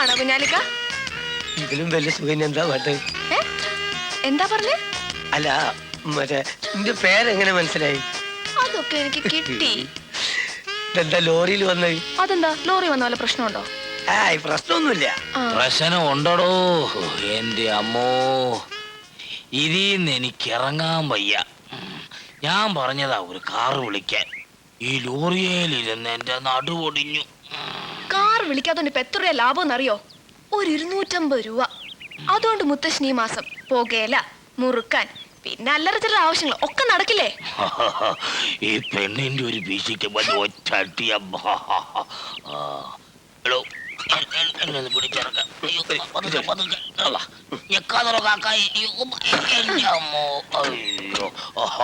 സുഖാണോ കുഞ്ഞാലിക്ക? ഇതിലും വലിയ സുഖം എന്താ പാട്ട്? എന്താ പറഞ്ഞേ? അല്ല മറ്റേ നിന്റെ പേരെങ്ങനെ മനസ്സിലായി? അതൊക്കെ എനിക്ക് കിട്ടി. ഇതെന്താ ലോറിയിൽ വന്നത് അതെന്താ? ലോറി വന്ന വല്ല പ്രശ്നമുണ്ടോ? ആയ് പ്രശ്നമൊന്നുമില്ല. പ്രശ്നം ഉണ്ടടോ? എന്റെ അമ്മോ. ഇതിന്ന് എനിക്ക് ഇറങ്ങാൻ വയ്യ. ഞാൻ പറഞ്ഞതാ ഒരു കാറ് വിളിക്കാൻ. ഈ ലോറിയയിലിരുന്ന് എന്റെ നടുവൊടിഞ്ഞു കാർ വിളിക്കാത്തോണ്ട് ഇപ്പൊ എത്ര രൂപ ലാഭം എന്നറിയോ? ഒരു ഇരുന്നൂറ്റമ്പത് രൂപ. അതുകൊണ്ട് മുത്തശ്ശിനി ഈ മാസം പുകയില മുറുക്കാൻ പിന്നെ അല്ലറ ചില്ലറ ആവശ്യങ്ങൾ ഒക്കെ നടക്കില്ലേ? ഈ പെണ്ണിന്റെ ഒരു വീശിക്ക് മതി ഒറ്റ എന്നെ ഒന്ന് പിടിച്ചിറക്കാം. അയ്യോ, പതുക്കെ, പതുക്കെ. അല്ല, ഞെക്കാതെ കാക്കായി. അയ്യോ, എന്റെ അമ്മോ. അയ്യോ.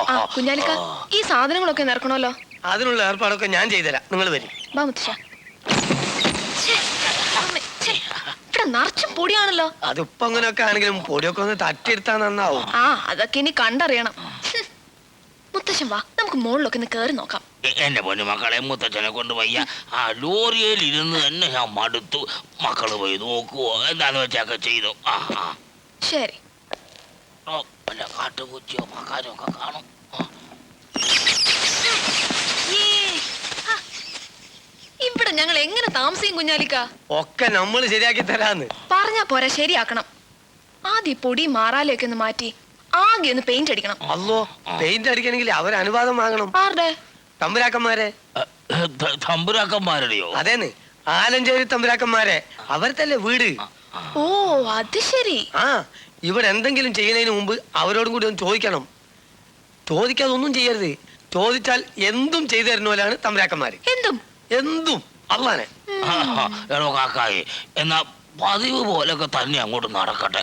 ആ കുഞ്ഞാലിക്ക ഈ സാധനങ്ങളൊക്കെ നിറക്കണമല്ലോ. അതിനുള്ള ഏർപ്പാടൊക്കെ ഞാൻ ചെയ്തുതരാം. നിങ്ങൾ വരും. ബാ മുത്തശ്ശ ഛേ, അമ്മേ, ഛേ, ഇവിടെ നിറച്ചും പൊടിയാണല്ലോ. അതിപ്പോ അങ്ങനെയൊക്കെ ആണെങ്കിലും പൊടിയൊക്കെ ഒന്ന് തട്ടിയെടുത്താ നന്നാവും ആ അതൊക്കെ ഇനി കണ്ടറിയണം. മുത്തശ്ശൻ വാ നമുക്ക് മുകളിലൊക്കെ ഒന്ന് കേറി നോക്കാം. എന്റെ പൊന്നു മക്കളെ മുത്തച്ഛനെ കൊണ്ട് വയ്യ. ആ ലോറിയിൽ ഇരുന്ന് തന്നെ ഞാൻ മടുത്തു. മക്കൾ പോയി നോക്കുവോ എന്താന്ന് വെച്ചൊക്കെ ചെയ്തു. ആ ആ. ശരി. ഓ വല്ല കാട്ടുപൂച്ചയോ മക്കാനോ ഒക്കെ കാണും. ആ. ഏ, ആ, ഇവിടെ ഞങ്ങൾ എങ്ങനെ താമസിക്കും കുഞ്ഞാലിക്ക? ഒക്കെ നമ്മൾ ശരിയാക്കി തരാന്ന്. പറഞ്ഞാ പോരാ ശരിയാക്കണം. ആദ്യം പൊടി മാറാലയൊക്കെ ഒന്ന് മാറ്റി ആകെ ഒന്ന് പെയിന്റ് അടിക്കണം. അല്ലോ പെയിന്റ് അടിക്കണമെങ്കിൽ അവർ അനുവാദം വാങ്ങണം. ആരുടെ? തമ്പുരാക്കന്മാരെ. തമ്പുരാക്കന്മാരുടെയോ? അതേന്ന് ആലഞ്ചേരി തമ്പുരാക്കന്മാരെ. അവർക്കല്ലേ വീട്? ഓ അത് ശരി. ആ ഇവിടെ എന്തെങ്കിലും ചെയ്യുന്നതിന് മുമ്പ് അവരോടും കൂടി ഒന്ന് ചോദിക്കണം. ചോദിക്കാതെ ഒന്നും ചെയ്യരുത്. ചോദിച്ചാൽ എന്തും ചെയ്തു തരുന്നവരാണ് തമ്പുരാക്കന്മാര്. എന്തും? എന്തും അള്ളാനെ. എടോ കാക്കായി. എന്നാ പതിവ് പോലൊക്കെ തന്നെ അങ്ങോട്ട് നടക്കട്ടെ.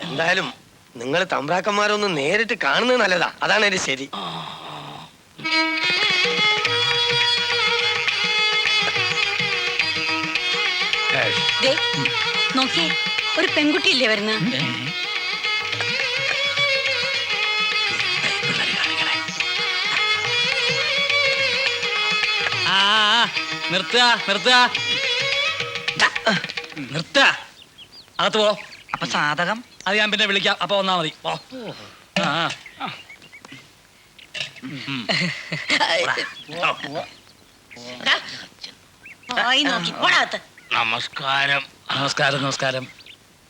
എന്തായാലും നിങ്ങൾ തമ്പ്രാക്കന്മാരൊന്ന് നേരിട്ട് കാണുന്നത് നല്ലതാ. അതാണ് എന്റെ ശരി. ദേ, നോക്കിയേ ഒരു പെൺകുട്ടിയില്ലേ വരുന്ന? നിർത്തുക നിർത്തുക. നിർത്തുക. അകത്ത് പോ. അപ്പൊ സാധകം? അത് ഞാൻ പിന്നെ വിളിക്കാം. അപ്പൊ വന്നാ മതി. പോ. ആ, ആ. ആയി നോക്കി. പോടാത്ത നമസ്കാരം. നമസ്കാരം നമസ്കാരം.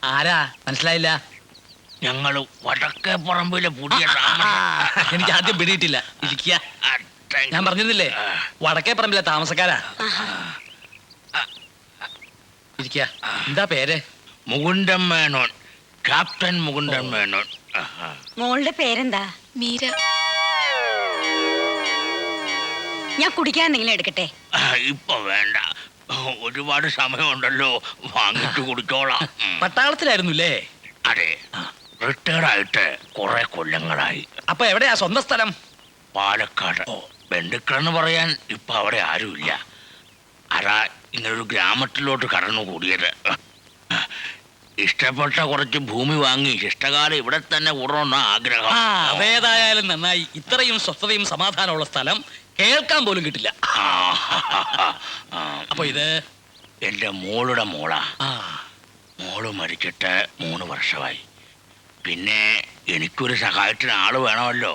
ആരാ? മനസ്സിലായില്ല? ഞങ്ങൾ വടക്കേ പറമ്പിലെ പുതിയ. എനിക്ക് ആദ്യം പിടിയിട്ടില്ല. ഇരിക്കുക. ഞാൻ പറഞ്ഞിരുന്നില്ലേ? വടക്കേ പറമ്പിലെ താമസക്കാരാ. ഇരിക്ക. എന്താ പേര്? മുകുണ്ടം മേനോൻ. ക്യാപ്റ്റൻ മുകുണ്ടം മേനോൻ. ആഹാ. മോളുടെ പേരെന്താ? മീര. ഞാൻ കുടിക്കാൻ എന്തെങ്കിലും എടുക്കട്ടെ? ഇപ്പൊ വേണ്ട. ഒരുപാട് സമയമുണ്ടല്ലോ. വാങ്ങിച്ചു കുടിച്ചോളാം. പട്ടാളത്തിലായിരുന്നു അല്ലേ അതെ. റിട്ടയർഡ് ആയിട്ട് കുറെ കൊല്ലങ്ങളായി. അപ്പൊ എവിടെയാ സ്വന്തം സ്ഥലം? പാലക്കാട്. ബന്ധുക്കളെന്ന് പറയാൻ ഇപ്പൊ അവിടെ ആരുമില്ല. അതാ ഇങ്ങനൊരു ഗ്രാമത്തിലോട്ട് കടന്നു കൂടിയത് ഇഷ്ടപ്പെട്ട കുറച്ച് ഭൂമി വാങ്ങി ഇഷ്ടകാലം ഇവിടെ തന്നെ കൂടണമെന്ന ആഗ്രഹം. ആ അതേതായാലും നന്നായി. ഇത്രയും സ്വസ്ഥതയും സമാധാനമുള്ള സ്ഥലം കേൾക്കാൻ പോലും കിട്ടില്ല. അപ്പൊ ഇത്? എന്റെ മോളുടെ മോളാ. മോൾ മരിച്ചിട്ട് മൂന്ന് വർഷമായി. പിന്നെ എനിക്കൊരു സഹായത്തിന് ആൾ വേണമല്ലോ.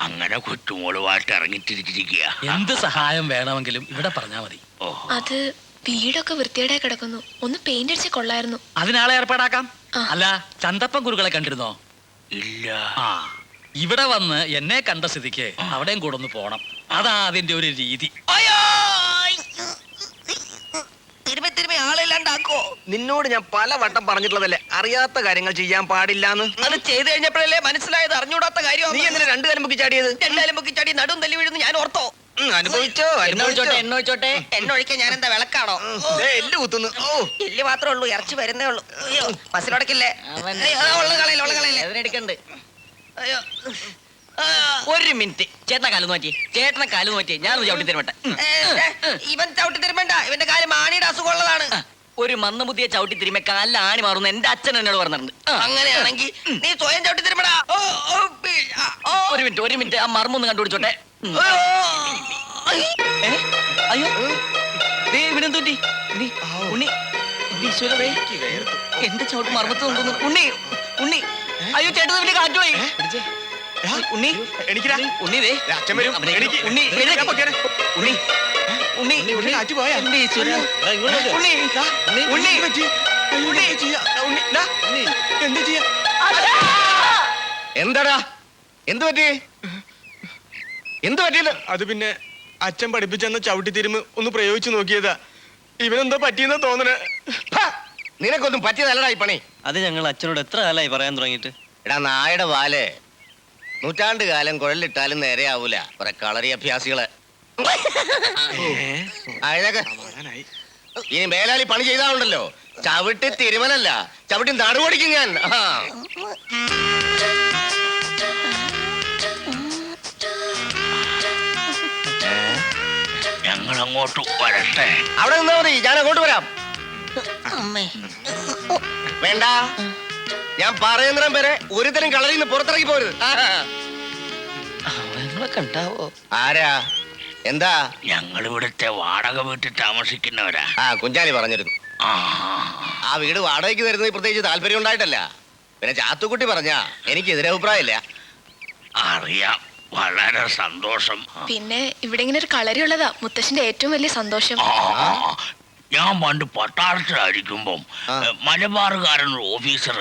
അങ്ങനെ കൊച്ചുമോളുമായിട്ട് ഇറങ്ങിത്തിരിച്ചിരിക്കുക. എന്ത് സഹായം വേണമെങ്കിലും ഇവിടെ പറഞ്ഞാ മതി. അത് വീടൊക്കെ വൃത്തിയുടെ കിടക്കുന്നു. ഒന്ന് പെയിന്റ് അടിച്ച് കൊള്ളായിരുന്നു. അതിനാളെ ഏർപ്പാടാക്കാം. അല്ല ചന്തപ്പൻ കുരുക്കളെ കണ്ടിരുന്നോ? ഇല്ല. ആ ഇവിടെ വന്ന് എന്നെ കണ്ട സ്ഥിതിക്ക് അവിടെയും കൂടെ ഒന്ന് പോണം. അതാ അതിന്റെ ഒരു രീതി. തിരുമ്പി തിരുമ്പി ആളില്ലാണ്ടാക്കോ നിന്നോട് ഞാൻ പല വട്ടം പറഞ്ഞിട്ടുള്ളതല്ലേ? അറിയാത്ത കാര്യങ്ങൾ ചെയ്യാൻ പാടില്ലാന്ന്. അത് ചെയ്തു കഴിഞ്ഞപ്പോഴല്ലേ മനസ്സിലായത്? അറിഞ്ഞൂടാത്ത കാര്യം നീ എന്തിനാ രണ്ടു കാലം പൊക്കി ചാടിയത്? രണ്ടാലും പൊക്കി ചാടി നടും തല്ലി വീഴുന്നു ഞാൻ ഓർത്തോ? അനുഭവിച്ചോ ഞാൻ എന്താ വിളക്കാണോ? എല്ല് കുത്തുന്നു. ഓ. എല്ല് മാത്രമേ ഉള്ളൂ ഇറച്ചി വരുന്നേ ഉള്ളൂ. അയ്യോ ഉള്ള കളയില്ല ഉള്ള കളയില്ല അതിനെടുക്കണ്ട് അയ്യോ. ഒരു മിനിറ്റ്. ചേട്ടനെ കാൽ നോറ്റി ചേട്ടനെ കാൽ നോറ്റി ഞാൻ ചവിട്ടി തരുമട്ടെ ഇവൻ ചവിട്ടി തരുമ്പണ്ട. ഇവന്റെ കാൽ മാണിയുടെ അസുഖമുള്ളതാണ് ഒരു മന്ദബുദ്ധിയെ ചവിട്ടി തിരുമ്പ കാലിൽ ആണി മാറുന്ന എന്റെ അച്ഛൻ എന്നോട് പറഞ്ഞിട്ടുണ്ട്. അങ്ങനെയാണെങ്കിൽ നീ സ്വയം ചവിട്ടി തിരുമ്പടാ. ഒരു മിനിറ്റ് ഒരു മിനിറ്റ്. ആ മർമ്മൊന്ന് കണ്ടുപിടിച്ചോട്ടെ? അയ്യോ. ദേ ഇവനെന്ത് പറ്റി? നീ ഉണ്ണി. എന്റെ ചവിട്ട് മർമ്മത്ത് കൊണ്ടുവന്നു ഉണ്ണി ഉണ്ണി. അയ്യോ ചേട്ടൻ കാറ്റുപോയി. ഉണ്ണി എണീക്കടാ. ഉണ്ണി ദേ അച്ഛൻ വരും. അവനെ- എണീക്ക്. ഉണ്ണി ഞാൻ എഴുന്നേക്ക്. പൊക്കോരെ. ഉണ്ണി ഉണ്ണി ഉണ്ണി കാറ്റ് പോയാ? എന്റെ ഈശ്വരാ. ഇങ്ങോട്ട്. ഉണ്ണി ദാ, ഉണ്ണി എന്ത് പറ്റി? അയ്യോ, ഉണ്ണി. എന്ത് ചെയ്യാ? ഉണ്ണി, ദാ, എന്ത് ചെയ്യാ? എന്താടാ എന്ത് പറ്റി എന്ത് പറ്റിയത് അത് പിന്നെ അച്ഛൻ പഠിപ്പിച്ചെന്ന ചവിട്ടി തിരുമ്പ് ഒന്ന് പ്രയോഗിച്ചു നോക്കിയതാ ഇവനെന്തോ പറ്റിയെന്ന് തോന്നണേ നിനക്കൊന്നും പറ്റിയതല്ലടാ ഈ പണി അത് ഞങ്ങൾ അച്ഛനോട് എത്ര കാലമായി പറയാൻ തുടങ്ങിയിട്ട് എടാ നായുടെ വാൽ നൂറ്റാണ്ട് കാലം കുഴലിട്ടാലും നേരെയാവൂല. കുറെ കളറി അഭ്യാസികൾ. ഇനി മേലാലി പണി ചെയ്താണ്ടല്ലോ ചവിട്ടി തിരുമലല്ല. ചവിട്ടി നടുപൊടിക്കും ഞാൻ. ആ. ഞങ്ങൾ അങ്ങോട്ട് വരട്ടെ. അവിടെ നിന്നാ മതി. ഞാൻ അങ്ങോട്ട് വരാം. വേണ്ട. ഞാൻ പറയുന്നിടം വരെ ഒരുതരം കളറിൽ നിന്ന് പുറത്തിറങ്ങി പോരുത്. ആ. അവങ്ങളൊക്കെ ഉണ്ടാവോ? ആരാ? എന്താ? ഞങ്ങൾ ഇവിടുത്തെ വാടക വീട്ടിൽ താമസിക്കുന്നവരാ. ആ കുഞ്ചാലി പറഞ്ഞിരുന്നു. ആ. വീട് വാടകയ്ക്ക് തരുന്നത് പ്രത്യേകിച്ച് താല്പര്യം ഉണ്ടായിട്ടല്ല. പിന്നെ ചാത്തുക്കുട്ടി പറഞ്ഞ എനിക്ക് എതിരഭിപ്രായമില്ല അറിയാം. വളരെ സന്തോഷം. പിന്നെ ഇവിടെ ഇങ്ങനെ ഒരു കളരി ഉള്ളതാ. മുത്തശ്ശന്റെ ഏറ്റവും വലിയ സന്തോഷം. ആ, ഞാൻ പണ്ട് പട്ടാളത്തിലായിരിക്കുമ്പം മലബാറുകാരൻ ഓഫീസർ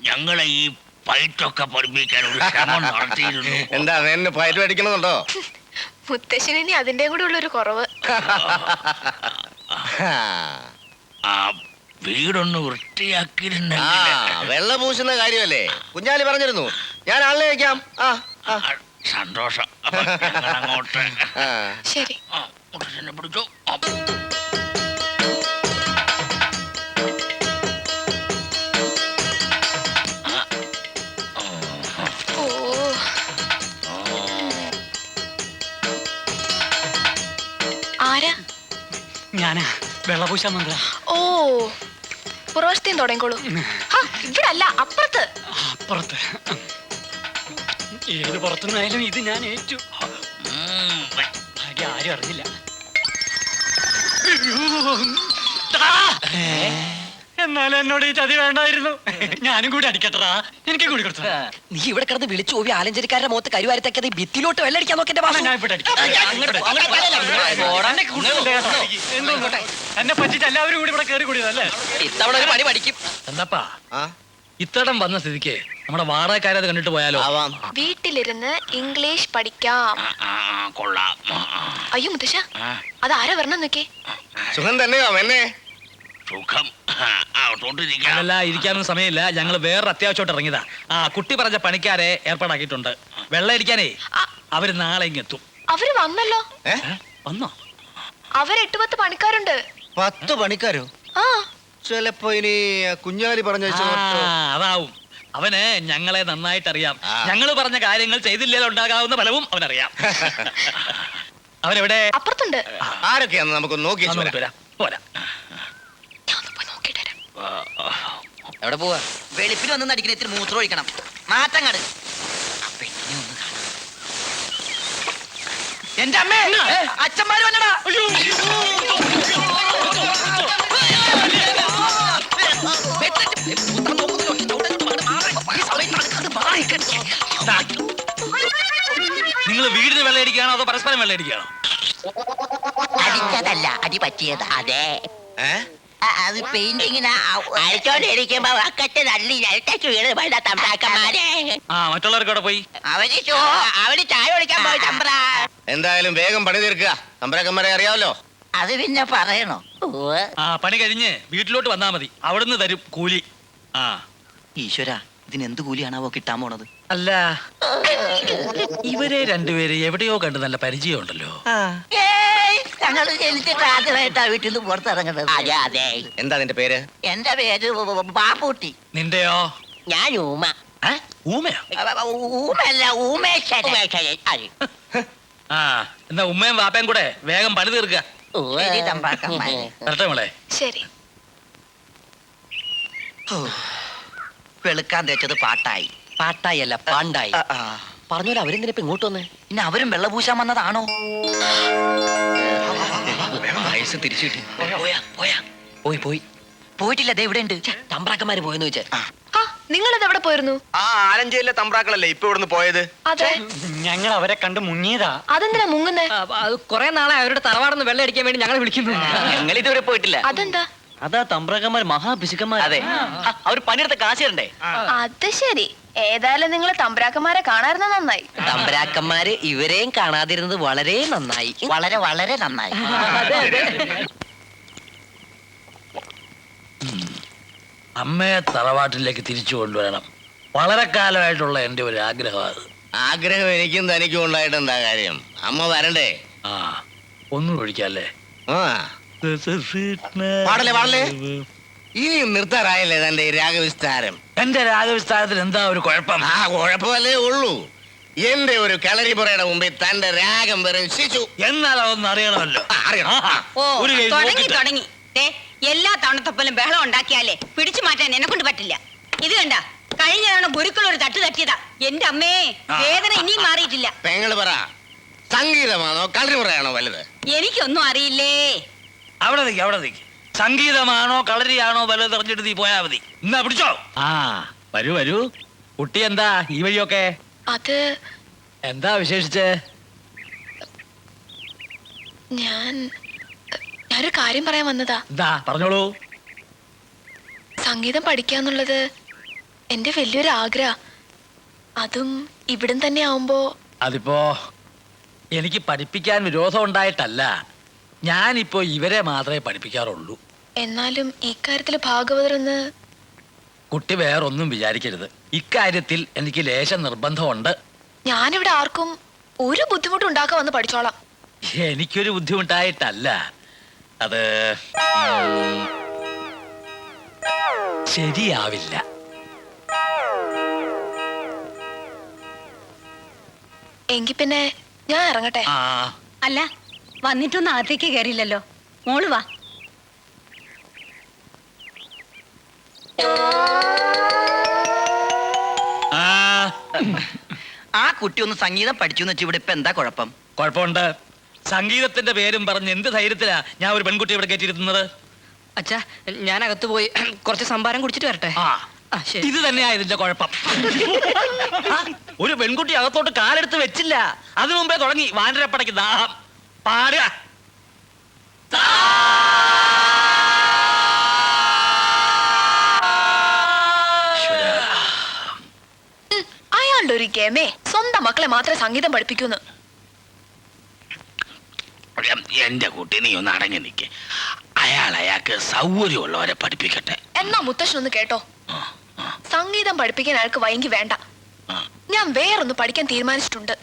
ഞങ്ങളെ ഈ പൈറ്റൊക്കെ പഠിപ്പിക്കാൻ ഒരു ശ്രമം നടത്തിയിരുന്നു. എന്താ എന്നെ പൈറ്റ് പഠിക്കണമെന്നുണ്ടോ? മുത്തശ്ശന് ഇനി അതിന്റെ കൂടെ ഉള്ളൊരു കുറവ്. ആ വീടൊന്ന് ആ വൃത്തിയാക്കിയിരുന്നെങ്കിൽ വെള്ള പൂശുന്ന കാര്യമല്ലേ? കുഞ്ഞാലി പറഞ്ഞിരുന്നു. ഞാൻ ആളിനെ വയ്ക്കാം ആ ആ, ആ, സന്തോഷം. ഞങ്ങളങ്ങോട്ട്. ശരി. ആ, മുത്തച്ഛനെ പിടിച്ചു. ഞാനാ. വെള്ളപൂശാൻ വന്നതാ. ഓ പുറവശത്തേം തുടങ്ങിക്കോളൂ. ഹാ, ഇവിടെ അല്ല അപ്പുറത്ത് അപ്പുറത്ത്. ഏത് പുറത്തുനിന്നായാലും ഇത് ഞാൻ ഏറ്റു. ഭാഗ്യം ആരും അറിഞ്ഞില്ല. എന്നാലും എന്നോട് ഈ ചതി വേണ്ടായിരുന്നു. ഞാനും കൂടി അടിക്കട്ടടാ. എനിക്ക് കൂടി കൊടുത്തു നീ ഇവിടെ കിടന്ന് വിളിച്ചു പോയി ആലഞ്ചേരിക്കാരുടെ മുഖത്ത് കരുവാരത്തേക്കത് ഈ ഭിത്തിയിലോട്ട് വെള്ളടിക്കാൻ നോക്കിന്റെ ഞാൻ ഇവിടെ അടിക്കാം. എന്നെ പറ്റിച്ച് എല്ലാവരും കൂടി ഇവിടെ കയറി കൂടിയതല്ലേ? ഇത്തവണ ഒരു പണി പഠിക്കും. എന്നപ്പാ? ഇത്തടം വന്ന സ്ഥിതിക്ക് നമ്മുടെ വാടകക്കാരെ അത് കണ്ടിട്ട് പോയാലോ? ആവാം. വീട്ടിലിരുന്ന് ഇംഗ്ലീഷ് പഠിക്കാം. കൊള്ളാം. അയ്യോ മുത്തശ്ശ അത് ആരാ വരണം നോക്കേ സുഖം തന്നെയാ എന്നെ സുഖം. അതല്ല ഇരിക്കാനൊന്നും സമയമില്ല. ഞങ്ങൾ വേറെ അത്യാവശ്യമായിട്ട് ഇറങ്ങിയതാ. ആ കുട്ടി പറഞ്ഞ പണിക്കാരെ ഏർപ്പാടാക്കിയിട്ടുണ്ട്. വെള്ളം ഇരിക്കാനേ. അവർ നാളെ ഇങ്ങെത്തും അവർ വന്നല്ലോ? വന്നോ? അവർ എട്ട് പത്ത് പണിക്കാരുണ്ട്. പത്ത് പണിക്കാരോ? ആ. ചിലപ്പോ ഇനി കുഞ്ഞാലി പറഞ്ഞ ആ, അതാവും. അവന് ഞങ്ങളെ നന്നായിട്ട് അറിയാം. ഞങ്ങൾ പറഞ്ഞ കാര്യങ്ങൾ ചെയ്തില്ലേ ഉണ്ടാകാവുന്ന ഫലവും അവനറിയാം. അവനെവിടെ? അപ്പുറത്തുണ്ട്. ആരൊക്കെയാന്ന് നമുക്ക് നോക്കി. പോരാ ഞാൻ ഒന്ന് പോയി നോക്കിയിട്ട് വരാം എവിടെ പോവാ? വെളുപ്പിൽ വന്ന് നടിക്കുന്ന ഇത്തിരി മൂത്രം ഒഴിക്കണം. മാറ്റങ്ങട്. പെണ്ണിനെ ഒന്ന് കാണാം. എന്റെ അമ്മേ! അച്ഛന്മാര് വന്നടാ. നിങ്ങൾ വീടിന് വെള്ളയടിക്കുകയാണോ അതോ പരസ്പരം വെള്ളയടിക്കുകയാണോ അടിച്ചതല്ല അടി പറ്റിയത്. അതെ. ഏ? ആ, അത് പെയിന്റിങ്ങിന് അടിച്ചോണ്ടിരിക്കുമ്പോ അക്കത്തെ നല്ല ഇരട്ട വീട് വേണ്ട തമ്പ്രാക്കന്മാരെ. ആ മറ്റുള്ളവർക്ക് അവിടെ പോയി. അവർ ചോ അവർ ചായ കുടിക്കാൻ പോയി തമ്പ്ര. എന്തായാലും വേഗം പണി തീർക്കുക. തമ്പ്രാക്കന്മാരെ അറിയാമല്ലോ അത് പിന്നെ പറയണോ? ആ പണി കഴിഞ്ഞ് വീട്ടിലോട്ട് വന്നാ മതി. അവിടുന്ന് തരും കൂലി. ആ. ഈശ്വര ഇതിന് എന്ത് കൂലിയാണാവോ കിട്ടാൻ പോണത്? അല്ല. ഇവരെ രണ്ടുപേരെ എവിടെയോ കണ്ട് നല്ല പരിചയമുണ്ടല്ലോ. ഏയ് ഞങ്ങൾ ജനിച്ചിട്ട് ആദ്യമായിട്ടാ വീട്ടിൽ നിന്ന് പുറത്തിറങ്ങുന്നത്. അതെ അതെ. എന്താ നിന്റെ പേര്? എന്റെ പേര് ബാപ്പൂട്ടി. നിന്റെയോ? ഞാൻ ഊമ. ഊമയാ? ഊമല്ല ഊമേശ്വരൻ അതെ. ആ എന്നാ ഉമ്മയും വാപ്പയും കൂടെ വേഗം പണി തീർക്കുക ശരി വെളുക്കാൻ തേച്ചത് പാട്ടായി. പാട്ടായി അല്ല പാണ്ടായി പറഞ്ഞോലെ അവരെന്തിനാ ഇപ്പൊ ഇങ്ങോട്ട് വന്നേ? പിന്നെ അവരും വെള്ളപൂശാൻ വന്നതാണോ? വയസ്സ് തിരിച്ചു കിട്ടി. പോയാ പോയാ പോയി. പോയി പോയിട്ടില്ല ദേ ഇവിടെ ഉണ്ട് തമ്പ്രാക്കന്മാര് പോയെന്ന് വെച്ചാ ആ. നിങ്ങളിത് എവിടെ പോയിരുന്നു? ആ ആലഞ്ചേരിലെ തമ്പ്രാക്കളല്ലേ ഇപ്പൊ ഇവിടുന്ന് പോയത്? അതെ. ഞങ്ങൾ അവരെ കണ്ട് മുങ്ങിയതാ. അതെന്തിനാ മുങ്ങുന്നേ? അത് കുറെ നാളെ അവരുടെ തറവാടുന്ന് വെള്ളം അടിക്കാൻ വേണ്ടി ഞങ്ങളെ വിളിക്കുന്നു. ഞങ്ങൾ ഇതുവരെ പോയിട്ടില്ല. അതെന്താ? അതാ തമ്പ്രാക്കന്മാർ മഹാഭിശുക്കന്മാർ അതെ. അവർ പണിയെടുത്ത കാശ് തരണ്ടേ? അത് ശരി. ഏതായാലും നിങ്ങൾ തമ്പ്രാക്കന്മാരെ കാണാറുന്ന നന്നായി. തമ്പ്രാക്കന്മാര് ഇവരെയും കാണാതിരുന്നത് വളരെ നന്നായി. വളരെ വളരെ നന്നായി. അമ്മയെ തറവാട്ടിലേക്ക് തിരിച്ചു കൊണ്ടുവരണം. വളരെ കാലമായിട്ടുള്ള എന്റെ ഒരു ആഗ്രഹം അത്. ആഗ്രഹം എനിക്കും തനിക്കും ഉണ്ടായിട്ട് എന്താ കാര്യം? അമ്മ വരണ്ടേ? ആ ഒന്നും ഒഴിക്കാല്ലേ? ആ. പാടല്ലേ പാടല്ലേ? ഇനിയും നിർത്താറായല്ലേ തന്റെ ഈ രാഗവിസ്താരം? എന്റെ രാഗവിസ്താരത്തിൽ എന്താ ഒരു കുഴപ്പം? ആ കുഴപ്പമല്ലേ ഉള്ളൂ. എന്റെ ഒരു കളരിപ്പുറയുടെ മുമ്പിൽ തന്റെ രാഗം വെറും ശിശു. എന്നാൽ അതൊന്നും അറിയണമല്ലോ. ആ, അറിയണം. ഓ ഒരു കൈ തുടങ്ങി നോക്കിയിട്ട്. തുടങ്ങി. ദേ, എല്ലാ തവണത്തൊപ്പലും ബഹളം ഉണ്ടാക്കിയാലേ പിടിച്ചു മാറ്റാൻ എന്നെ കൊണ്ട് പറ്റില്ല. ഇത് കണ്ട കഴിഞ്ഞ തവണ ഗുരുക്കൾ ഒരു തട്ട് തട്ടിയതാ. എന്റെ അമ്മേ ആ. വേദന ഇനിയും മാറിയിട്ടില്ല. പെങ്ങൾ പറ സംഗീതമാണോ കളരിപ്പുറയാണോ വലുത്? എനിക്കൊന്നും അറിയില്ലേ? അവിടെ നിൽക്ക് അവിടെ നിൽക്ക് സംഗീതമാണോ കളരിയാണോ വല്ലതും തെരഞ്ഞെടുത്ത് നീ പോയാ മതി. എന്നാ പിടിച്ചോ. ആ വരൂ വരൂ. കുട്ടി എന്താ ഈ വഴിയൊക്കെ? അത് എന്താ വിശേഷിച്ച്? ഞാൻ ഞാനൊരു കാര്യം പറയാൻ വന്നതാ. എന്താ പറഞ്ഞോളൂ. സംഗീതം പഠിക്കാന്നുള്ളത് എന്റെ വലിയൊരു ആഗ്രഹ അതും ഇവിടം തന്നെ ആവുമ്പോ അതിപ്പോ എനിക്ക് പഠിപ്പിക്കാൻ വിരോധം ഉണ്ടായിട്ടല്ല. ഞാനിപ്പോ ഇവരെ മാത്രമേ പഠിപ്പിക്കാറുള്ളൂ. എന്നാലും ഇക്കാര്യത്തിൽ ഭാഗവതരെന്ന് കുട്ടി വേറൊന്നും വിചാരിക്കരുത്. ഇക്കാര്യത്തിൽ എനിക്ക് ലേശം നിർബന്ധമുണ്ട്. ഞാനിവിടെ ആർക്കും ഒരു ബുദ്ധിമുട്ടും ഉണ്ടാക്കാൻ വന്ന് പഠിച്ചോളാം. എനിക്കൊരു ബുദ്ധിമുട്ടായിട്ടല്ല. അത് ശരിയാവില്ല. എങ്കി പിന്നെ ഞാൻ ഇറങ്ങട്ടെ? ആ. അല്ല വന്നിട്ടൊന്നും അകത്തേക്ക് കയറിയില്ലല്ലോ മോൾ വാ. ആ. ആ കുട്ടി ഒന്ന് സംഗീതം പഠിച്ചു വെച്ച് ഇവിടെ ഇപ്പൊ എന്താ കുഴപ്പം? കുഴപ്പമുണ്ട്. സംഗീതത്തിന്റെ പേരും പറഞ്ഞ് എന്ത് ധൈര്യത്തിലാ ഞാൻ ഒരു പെൺകുട്ടി ഇവിടെ കയറ്റിയിരുന്നത് അച്ഛാ ഞാൻ അകത്ത് പോയി കുറച്ച് സംഭാരം കുടിച്ചിട്ട് വരട്ടെ? ആ. ആ, ശരി. ഇത് തന്നെയാ ഇതിന്റെ കുഴപ്പം. ആ, ഒരു പെൺകുട്ടി അകത്തോട്ട് കാലെടുത്ത് വെച്ചില്ല. അതിനു മുമ്പേ തുടങ്ങി. വാനരപ്പടയ്ക്ക് ദാഹം. പാടുക. അയാളുടെ ഒരു ഗമേ. സ്വന്തം മക്കളെ മാത്രമേ സംഗീതം പഠിപ്പിക്കൂന്ന്. എന്റെ കുട്ടി നീ ഒന്ന് അടങ്ങി നിക്ക്. അയാൾ അയാൾക്ക് സൗകര്യമുള്ളവരെ പഠിപ്പിക്കട്ടെ. എന്നാ മുത്തശ്ശൻ ഒന്ന് കേട്ടോ സംഗീതം പഠിപ്പിക്കാൻ അയാൾക്ക് വൈകി വേണ്ട. ഞാൻ വേറൊന്ന് പഠിക്കാൻ തീരുമാനിച്ചിട്ടുണ്ട്.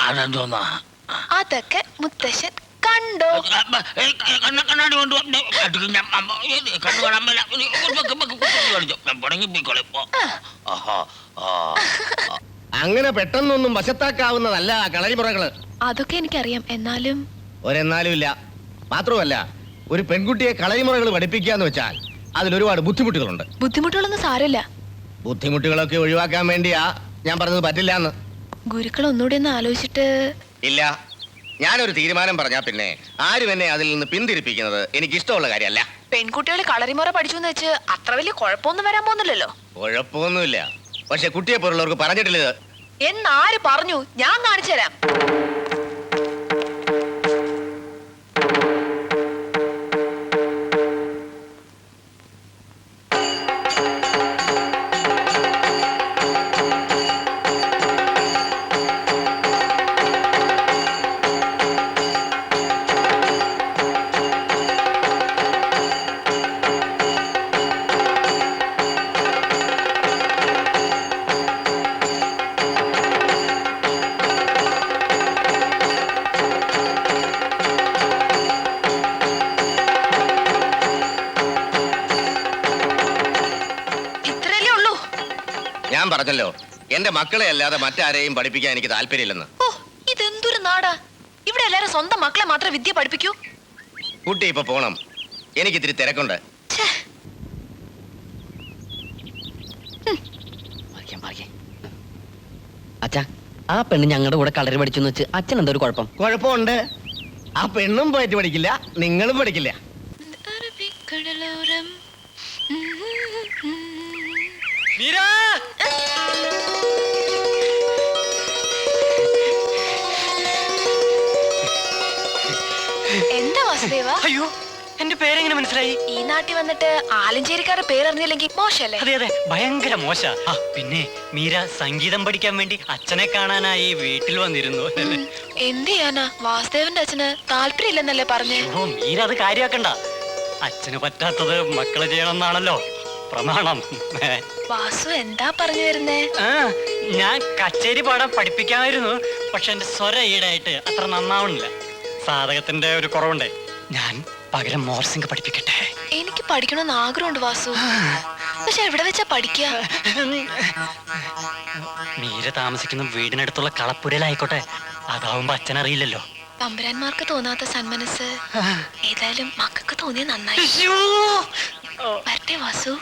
അതെന്തോന്നാ. അതൊക്കെ മുത്തശ്ശൻ കണ്ടോ. കണ്ണാടി കൊണ്ട് കണ്ണു കാണാൻ അങ്ങനെ പെട്ടെന്നൊന്നും വശത്താക്കാവുന്നതല്ല കളരിമുറകൾ. അതൊക്കെ എനിക്കറിയാം. എന്നാലും? ഒരെന്നാലും ഇല്ല മാത്രമല്ല ഒരു പെൺകുട്ടിയെ കളരിമുറകൾ പഠിപ്പിക്കാന്ന് വെച്ചാൽ അതിലൊരുപാട് ബുദ്ധിമുട്ടുകളുണ്ട്. ബുദ്ധിമുട്ടുകളൊന്നും സാരമില്ല. ബുദ്ധിമുട്ടുകളൊക്കെ ഒഴിവാക്കാൻ വേണ്ടിയാ ഞാൻ പറഞ്ഞത് പറ്റില്ല എന്ന് ഗുരുക്കൾ ഒന്നുകൂടി ഒന്ന് ആലോചിച്ചിട്ട് ഇല്ല. ഞാനൊരു തീരുമാനം പറഞ്ഞാ പിന്നെ ആരും എന്നെ അതിൽ നിന്ന് പിന്തിരിപ്പിക്കുന്നത് എനിക്ക് ഇഷ്ടമുള്ള കാര്യമല്ല. പെൺകുട്ടികൾ കളരിമുറ പഠിച്ചു എന്ന് വെച്ച് അത്ര വലിയ കുഴപ്പമൊന്നും വരാൻ പോകുന്നില്ലല്ലോ. കുഴപ്പമൊന്നുമില്ല. പക്ഷെ കുട്ടിയെ പോലുള്ളവർക്ക് പറഞ്ഞിട്ടില്ല എന്നാര് പറഞ്ഞു? ഞാൻ കാണിച്ചു തരാം പറഞ്ഞല്ലോ എന്റെ മക്കളെ അല്ലാതെ മറ്റാരെയും പഠിപ്പിക്കാൻ എനിക്ക് താല്പര്യമില്ലെന്ന്. ഓ ഇതെന്തൊരു നാടാ. ഇവിടെ എല്ലാരും സ്വന്തം മക്കളെ മാത്രമേ വിദ്യ പഠിപ്പിക്കൂ? കുട്ടി ഇപ്പൊ പോണം. എനിക്ക് ഇത്തിരി തിരക്കുണ്ട്. അച്ഛാ ആ പെണ്ണ് ഞങ്ങളുടെ കൂടെ കളരി പഠിച്ചു വെച്ച് അച്ഛൻ എന്തൊരു ഒരു കുഴപ്പം? കുഴപ്പമുണ്ട്. ആ പെണ്ണും പോയിട്ട് പഠിക്കില്ല നിങ്ങളും പഠിക്കില്ല. അറബിക് കടലോരം. അയ്യോ എന്റെ പേരെങ്ങനെ മനസ്സിലായി? ഈ നാട്ടിൽ വന്നിട്ട് ആലഞ്ചേരിക്കാരുടെ പേരറിഞ്ഞില്ലെങ്കിൽ മോശല്ലേ അതെ അതെ ഭയങ്കര മോശ. ആ പിന്നെ മീര സംഗീതം പഠിക്കാൻ വേണ്ടി അച്ഛനെ കാണാനായി വീട്ടിൽ വന്നിരുന്നു. എന്ത് ചെയ്യാനാ? വാസുദേവന്റെ അച്ഛന് താല്പര്യമില്ലെന്നല്ലേ പറഞ്ഞു? ഓ മീര അത് കാര്യാക്കണ്ട. അച്ഛന് പറ്റാത്തത് മക്കൾ ചെയ്യണമെന്നാണല്ലോ പ്രമാണം. വാസു എന്താ പറഞ്ഞു വരുന്നേ? ഞാൻ കച്ചേരി പാടാൻ പഠിപ്പിക്കാമായിരുന്നു പക്ഷെ എന്റെ സ്വര ഈടായിട്ട് അത്ര നന്നാവണില്ല. സാധകത്തിന്റെ ഒരു കുറവുണ്ട്. ഞാൻ പകരം മോർസിംഗ് പഠിപ്പിക്കട്ടെ? എനിക്ക് പഠിക്കണമെന്ന് ആഗ്രഹമുണ്ട് വാസു. പക്ഷെ എവിടെ വെച്ചാ പഠിക്കുക മീര താമസിക്കുന്ന വീടിനടുത്തുള്ള കളപ്പുരയിലായിക്കോട്ടെ. അതാവുമ്പോ അച്ഛൻ അറിയില്ലല്ലോ തമ്പുരാന്മാർക്ക് തോന്നാത്ത സന്മനസ്. ഏതായാലും മക്കൾക്ക് തോന്നിയ നന്നായി. വരട്ടെ വാസു.